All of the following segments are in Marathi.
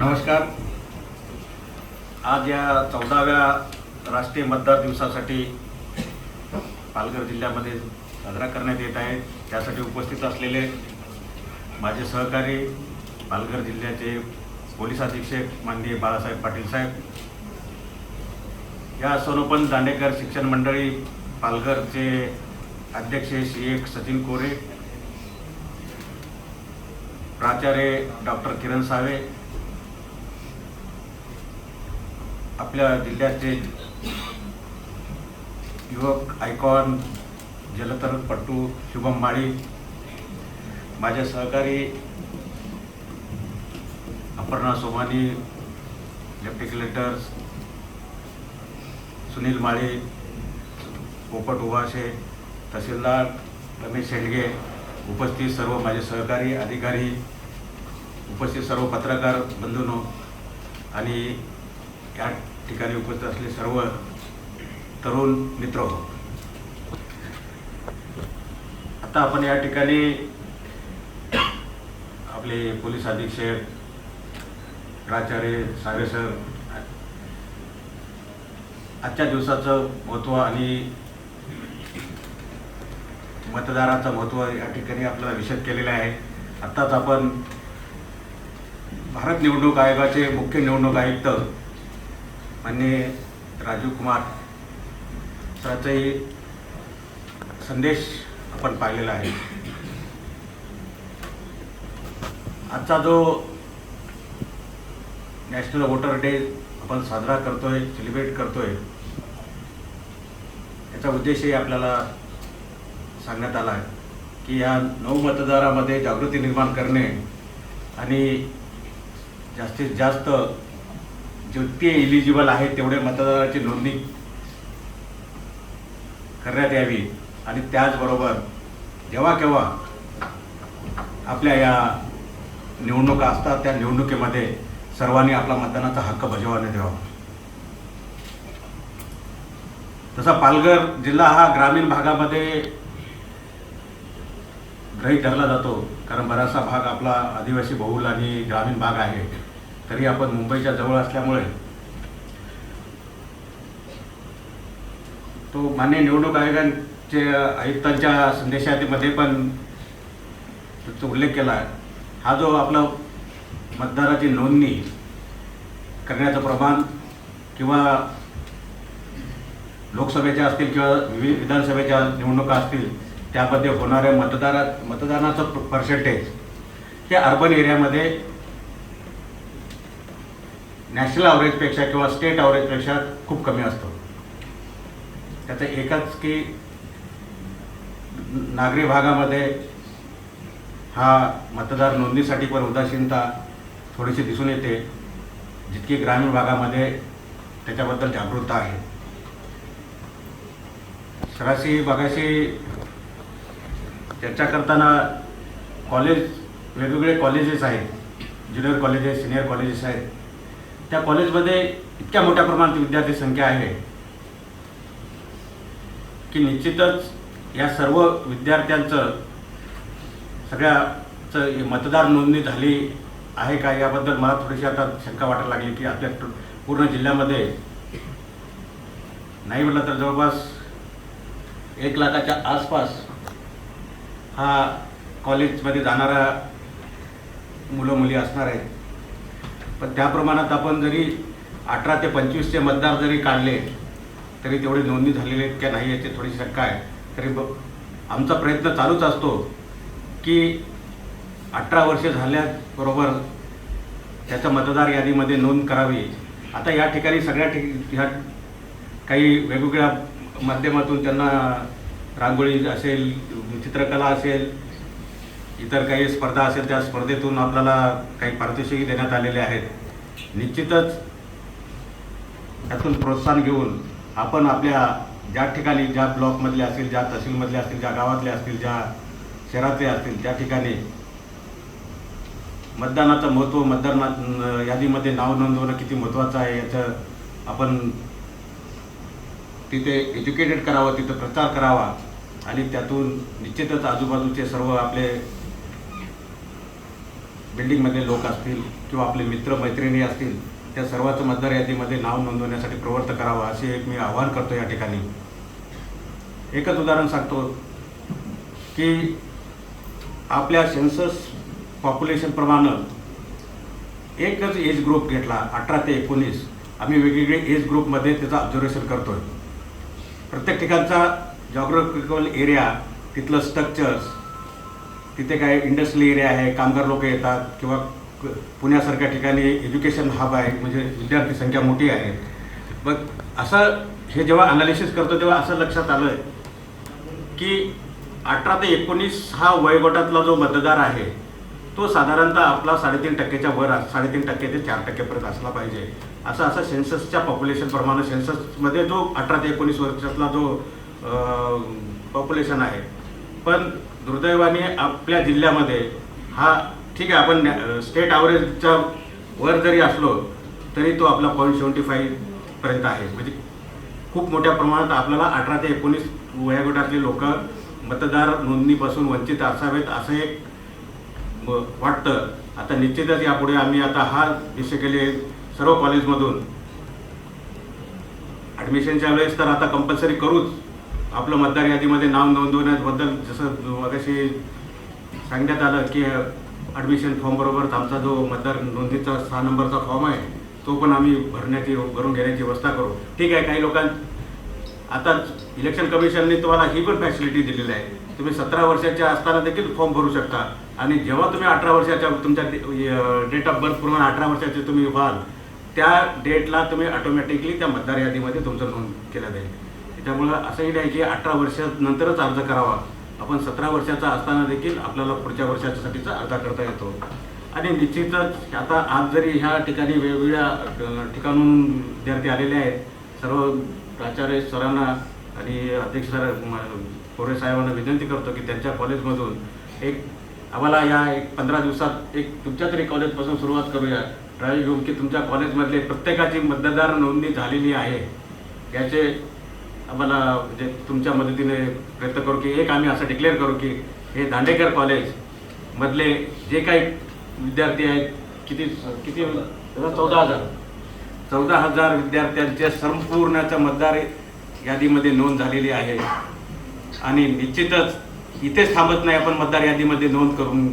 नमस्कार. आज या चौदाव्या राष्ट्रीय मतदार दिवसासाठी पालघर जिल्ह्यामध्ये साजरा करण्यात येत आहे. त्यासाठी उपस्थित असलेले माझे सहकारी पालघर जिल्ह्याचे पोलीस अधीक्षक माननीय बाळासाहेब पाटील साहेब या सोनोपन दांडेकर शिक्षण मंडळी पालघरचे अध्यक्ष श्री एक सचिन कोरे प्राचार्य डॉक्टर किरण सावे आपल्या जिल्ह्याचे युवक आयकॉन जलतरणपटू शुभम माळी माझ्या सहकारी अपर्णा सोमानी डेप्टी कलेक्टर सुनील माळी पोपट उभाशे तहसीलदार रमेश शेंडगे उपस्थित सर्व माझे सहकारी अधिकारी उपस्थित सर्व पत्रकार बंधूनो आणि या ठिकाणी उपस्थित असले सर्व तरुण मित्र आता आपण या ठिकाणी आपले पोलीस अधीक्षक प्राचार्य सावे सर आजच्या दिवसाचं महत्त्व आणि मतदाराचं महत्त्व या ठिकाणी आपल्याला विशद केलेलं आहे. आत्ताच आपण भारत निवडणूक आयोगाचे मुख्य निवडणूक आयुक्त माननीय राजीव कुमार सरांचाही संदेश आपण पाहिलेला आहे. आजचा जो नॅशनल वोटर डे आपण साजरा करतोय सेलिब्रेट करतोय याचा उद्देशही आपल्याला सांगण्यात आला आहे की या नऊ मतदारामध्ये जागृती निर्माण करणे आणि जास्तीत जास्त जितके इलिजिबल आहेत तेवढे मतदाराची नोंदणी करण्यात यावी. आणि त्याचबरोबर जेव्हा केव्हा आपल्या या निवडणुका असतात त्या निवडणुकीमध्ये सर्वांनी आपला मतदानाचा हक्क बजावण्यात द्यावा तसा पालघर जिल्हा हा ग्रामीण भागामध्ये गृहीत धरला जातो. कारण बराचसा भाग आपला आदिवासी बहुल आणि ग्रामीण भाग आहे. तरी आपण मुंबईच्या जवळ असल्यामुळे तो मान्य निवडणूक आयोगांचे आयुक्तांच्या संदेशामध्ये पण त्याचा उल्लेख केला. आहे हा जो आपला मतदाराची नोंदणी करण्याचं प्रमाण किंवा लोकसभेच्या असतील किंवा विविध विधानसभेच्या निवडणुका असतील त्यामध्ये होणाऱ्या मतदारा मतदानाचं पर्सेंटेज हे अर्बन एरियामध्ये नॅशनल ॲव्हरेजपेक्षा किंवा स्टेट ॲव्हरेजपेक्षा खूप कमी असतो. त्याचं एकच की नागरी भागामध्ये हा मतदार नोंदणीसाठी पण उदासीनता थोडीशी दिसून येते. जितकी ग्रामीण भागामध्ये त्याच्याबद्दल जागरूकता आहे. सराशी भागाशी चर्चा करताना कॉलेज वेगवेगळे कॉलेजेस आहेत. ज्युनियर कॉलेजेस सिनियर कॉलेजेस आहेत. त्या कॉलेजमध्ये इतक्या मोठ्या प्रमाणात विद्यार्थी संख्या आहे की निश्चितच या सर्व विद्यार्थ्यांचं सगळ्याचं मतदार नोंदणी झाली आहे का याबद्दल मला थोडीशी आता शंका वाटायला लागली की आपल्या पूर्ण जिल्ह्यामध्ये नाही म्हटलं तर जवळपास एक लाखाच्या आसपास हा कॉलेजमध्ये जाणारा मुलं मुली असणार आहेत. पण त्या प्रमाणात आपण जरी अठरा ते पंचवीसचे मतदार जरी काढले तरी तेवढी नोंदणी झालेली आहेत का नाही याची थोडी शंका आहे. तरी ब आमचा प्रयत्न चालूच असतो की अठरा वर्षे झाल्याबरोबर त्याचं मतदार यादीमध्ये नोंद करावी. आता या ठिकाणी सगळ्या ठिक ह्या काही वेगवेगळ्या माध्यमातून त्यांना रांगोळी असेल चित्रकला असेल इतर काही स्पर्धा असेल त्या स्पर्धेतून आपल्याला काही पारितोषिके देण्यात आलेले आहेत. निश्चितच त्यातून प्रोत्साहन घेऊन आपण आपल्या ज्या ठिकाणी ज्या ब्लॉकमधले असतील ज्या तहसीलमधले असतील ज्या गावातले असतील ज्या शहरातले असतील त्या ठिकाणी मतदानाचं महत्त्व मतदाना यादीमध्ये नाव नोंदवणं किती महत्त्वाचं आहे याचं आपण तिथे एज्युकेटेड करावं तिथं प्रचार करावा आणि त्यातून निश्चितच आजूबाजूचे सर्व आपले बिल्डिंगमधले लोक असतील किंवा आपले मित्र मैत्रिणी असतील त्या सर्वांचं मतदार यादीमध्ये नाव नोंदवण्यासाठी प्रवृत्त करावं असे एक मी आवाहन करतो या ठिकाणी. एकच उदाहरण सांगतो की आपल्या सेन्सस पॉप्युलेशनप्रमाणे एकच एज ग्रुप घेतला अठरा ते एकोणीस आम्ही वेगवेगळे एज ग्रुपमध्ये त्याचं ऑब्झर्वेशन करतो आहे प्रत्येक ठिकाणचा जॉग्राफिकल एरिया तिथलं स्ट्रक्चर्स तिथे काय इंडस्ट्रियल एरिया आहे कामगार लोक येतात किंवा पुण्यासारख्या ठिकाणी एज्युकेशन हब आहे म्हणजे विद्यार्थी संख्या मोठी आहे. मग असं हे जेव्हा अनालिसिस करतो तेव्हा असं लक्षात आलं की अठरा ते एकोणीस हा वयोगटातला जो मतदार आहे तो साधारणतः आपला साडेतीन टक्क्याच्या वर साडेतीन टक्के ते चार टक्क्यापर्यंत असला पाहिजे. असं असं सेन्ससच्या पॉप्युलेशनप्रमाणे सेन्ससमध्ये जो अठरा ते एकोणीस वर्षातला जो पॉप्युलेशन आहे पण दुर्दैवाने आपल्या जिल्ह्यामध्ये हा ठीक आहे आपण स्टेट ॲव्हरेजच्या वर जरी असलो तरी तो आपला पॉईंट सेवन्टी फाईव्हपर्यंत आहे. म्हणजे खूप मोठ्या प्रमाणात आपल्याला अठरा ते एकोणीस वयोगटातले लोक मतदार नोंदणीपासून वंचित असावेत असं एक वाटतं. आता निश्चितच यापुढे आम्ही आता हा बेसिकली सर्व कॉलेजमधून ॲडमिशनच्या वेळेस तर आता कंपल्सरी करूच. आपलं मतदार यादीमध्ये नाव नोंदवण्याबद्दल जसं मगाशी सांगण्यात आलं की ॲडमिशन फॉर्मबरोबर आमचा जो मतदार नोंदणीचा सहा नंबरचा फॉर्म आहे तो पण आम्ही भरण्याची भरून घेण्याची व्यवस्था करू. ठीक आहे काही लोकां आता इलेक्शन कमिशनने तुम्हाला ही पण फॅसिलिटी दिलेली आहे. तुम्ही सतरा वर्षाच्या असताना देखील फॉर्म भरू शकता. आणि जेव्हा तुम्ही अठरा वर्षाच्या तुमच्या डेट ऑफ बर्थ प्रमाणे अठरा वर्षाचे तुम्ही व्हाल त्या डेटला तुम्ही ऑटोमॅटिकली त्या मतदार यादीमध्ये तुमचं नोंद केलं जाईल. त्याच्यामुळं असंही नाही की अठरा वर्षानंतरच अर्ज करावा. आपण सतरा वर्षाचा असताना देखील आपल्याला पुढच्या वर्षासाठीचा अर्ज करता येतो. आणि निश्चितच आता आज जरी ह्या ठिकाणी वेगवेगळ्या ठिकाणून विद्यार्थी आलेले आहेत सर्व प्राचार्य सरांना आणि अध्यक्ष सर कोरे साहेबांना विनंती करतो की त्यांच्या कॉलेजमधून एक आम्हाला या एक पंधरा दिवसात एक तुमच्या तरी कॉलेजपासून सुरुवात करूया. ट्रायल घेऊन की तुमच्या कॉलेजमधले प्रत्येकाची मतदार नोंदणी झालेली आहे. याचे आम्हाला म्हणजे तुमच्या मदतीने प्रयत्न करू की एक आम्ही असं डिक्लेअर करू की हे दांडेकर कॉलेज मधले जे काही विद्यार्थी आहेत किती किती चौदा. हजार. चौदा हजार विद्यार्थ्यांच्या संपूर्णच्या मतदार यादीमध्ये नोंद झालेली आहे. आणि निश्चितच इथेच थांबत नाही आपण मतदार यादीमध्ये नोंद करून.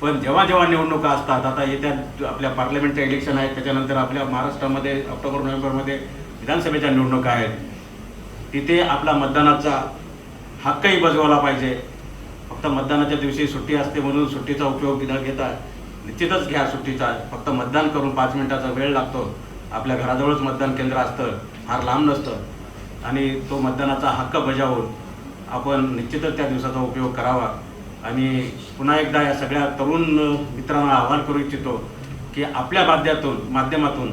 पण जेव्हा जेव्हा निवडणुका असतात आता येत्या आपल्या पार्लमेंटच्या इलेक्शन आहेत त्याच्यानंतर आपल्या महाराष्ट्रामध्ये ऑक्टोबर नोव्हेंबरमध्ये विधानसभेच्या निवडणुका आहेत. तिथे आपला मतदानाचा हक्कही बजवायला पाहिजे. फक्त मतदानाच्या दिवशी सुट्टी असते म्हणून सुट्टीचा उपयोग न घेता निश्चितच घ्या सुट्टीचा. फक्त मतदान करून पाच मिनिटाचा वेळ लागतो. आपल्या घराजवळच मतदान केंद्र असतं फार लांब नसतं. आणि तो मतदानाचा हक्क बजावून आपण निश्चितच त्या दिवसाचा उपयोग करावा. आणि पुन्हा एकदा या सगळ्या तरुण मित्रांना आव्हान करू इच्छितो की आपल्या माध्यमातून माध्यमातून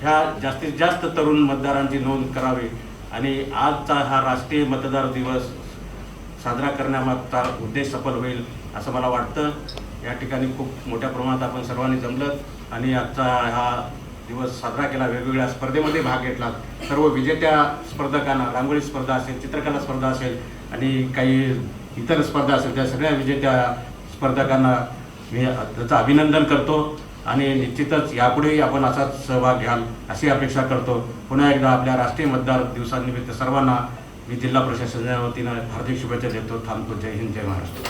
ह्या जास्तीत जास्त तरुण मतदारांची नोंद करावी. आणि आजचा हा राष्ट्रीय मतदार दिवस साजरा करण्यामागचा उद्देश सफल होईल असं मला वाटतं. या ठिकाणी खूप मोठ्या प्रमाणात आपण सर्वांनी जमलं आणि आजचा हा दिवस साजरा केला वेगवेगळ्या स्पर्धेमध्ये भाग घेतला. सर्व विजेत्या स्पर्धकांना रांगोळी स्पर्धा असेल चित्रकला स्पर्धा असेल आणि काही इतर स्पर्धा असेल त्या सगळ्या विजेत्या स्पर्धकांना मी त्याचं अभिनंदन करतो. आणि निश्चितच यापुढेही आपण असाच सहभाग घ्याल अशी अपेक्षा करतो. पुन्हा एकदा आपल्या राष्ट्रीय मतदार दिवसानिमित्त सर्वांना मी जिल्हा प्रशासनाच्या वतीनं हार्दिक शुभेच्छा देतो. थांबतो. जय हिंद जय महाराष्ट्र.